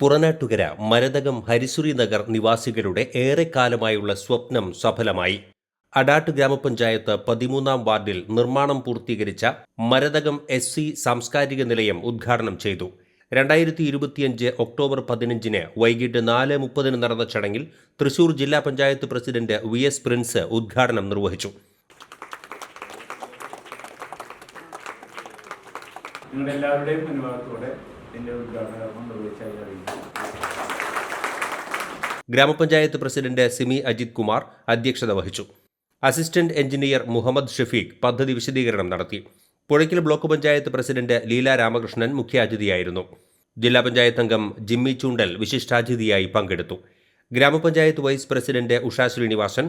പുറനാട്ടുകര മരതകം ഹരിസുരി നഗർ നിവാസികളുടെ ഏറെക്കാലമായുള്ള സ്വപ്നം സഫലമായി. അടാട്ട് ഗ്രാമപഞ്ചായത്ത് പതിമൂന്നാം വാർഡിൽ നിർമ്മാണം പൂർത്തീകരിച്ച മരതകം എസ് സി സാംസ്കാരിക നിലയം ഉദ്ഘാടനം ചെയ്തു. രണ്ടായിരത്തി ഇരുപത്തിയഞ്ച് ഒക്ടോബർ പതിനഞ്ചിന് വൈകിട്ട് നാല് മുപ്പതിന് നടന്ന ചടങ്ങിൽ തൃശൂർ ജില്ലാ panchayat president V S Prince ഉദ്ഘാടനം നിർവഹിച്ചു. എല്ലാവരുടെയും അനുഭവത്തോടെ ഇതിന്റെ ഉദ്ഘാടന ഗ്രാമപഞ്ചായത്ത് പ്രസിഡന്റ് സിമി അജിത് കുമാർ അധ്യക്ഷത വഹിച്ചു. അസിസ്റ്റന്റ് എഞ്ചിനീയർ മുഹമ്മദ് ഷഫീഖ് പദ്ധതി വിശദീകരണം നടത്തി. പുഴയ്ക്കൽ ബ്ലോക്ക് പഞ്ചായത്ത് പ്രസിഡന്റ് ലീല രാമകൃഷ്ണൻ മുഖ്യാതിഥിയായിരുന്നു. ജില്ലാ പഞ്ചായത്ത് അംഗം ജിമ്മി ചൂണ്ടൽ വിശിഷ്ടാതിഥിയായി പങ്കെടുത്തു. ഗ്രാമപഞ്ചായത്ത് വൈസ് പ്രസിഡന്റ് ഉഷാ ശ്രീനിവാസൻ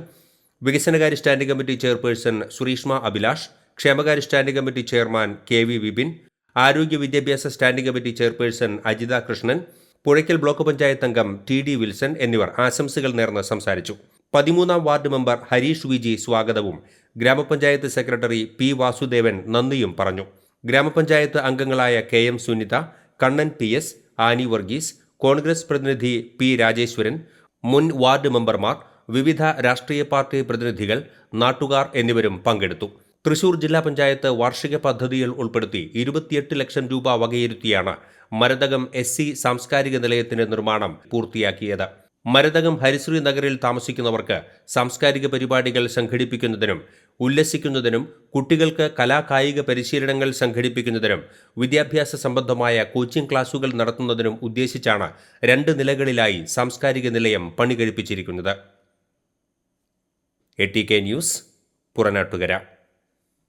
വികസനകാര്യ standing committee chairperson Sureeshma Abhilash ക്ഷേമകാര്യ standing committee chairman K V Vipin ആരോഗ്യ വിദ്യാഭ്യാസ standing committee chairperson Ajitha Krishnan Puzhakkal block panchayat അംഗം ടി ഡി വിൽസൺ എന്നിവർ ആശംസകൾ നേർന്ന് സംസാരിച്ചു. പതിമൂന്നാം വാർഡ് മെമ്പർ ഹരീഷ് വിജി സ്വാഗതവും ഗ്രാമപഞ്ചായത്ത് സെക്രട്ടറി പി വാസുദേവൻ നന്ദിയും പറഞ്ഞു. ഗ്രാമപഞ്ചായത്ത് അംഗങ്ങളായ K M Sunitha Kannan P S Annie Varghese Congress പ്രതിനിധി പി രാജേശ്വരൻ മുൻ വാർഡ് മെമ്പർമാർ വിവിധ രാഷ്ട്രീയ പാർട്ടി പ്രതിനിധികൾ നാട്ടുകാർ എന്നിവരും പങ്കെടുത്തു. തൃശൂർ ജില്ലാ പഞ്ചായത്ത് വാർഷിക പദ്ധതിയിൽ ഉൾപ്പെടുത്തി ഇരുപത്തിയെട്ട് ലക്ഷം രൂപ വകയിരുത്തിയാണ് മരതകം എസ് സി സാംസ്കാരിക നിലയത്തിന്റെ നിർമ്മാണം പൂർത്തിയാക്കിയത്. മരതകം ഹരിശ്രീ നഗറിൽ താമസിക്കുന്നവർക്ക് സാംസ്കാരിക പരിപാടികൾ സംഘടിപ്പിക്കുന്നതിനും ഉല്ലസിക്കുന്നതിനും കുട്ടികൾക്ക് കലാകായിക പരിശീലനങ്ങൾ സംഘടിപ്പിക്കുന്നതിനും വിദ്യാഭ്യാസ സംബന്ധമായ കോച്ചിംഗ് ക്ലാസുകൾ നടത്തുന്നതിനും ഉദ്ദേശിച്ചാണ് രണ്ട് നിലകളിലായി സാംസ്കാരിക നിലയം പണി കഴിപ്പിച്ചിരിക്കുന്നത് A T K news Puranattukara.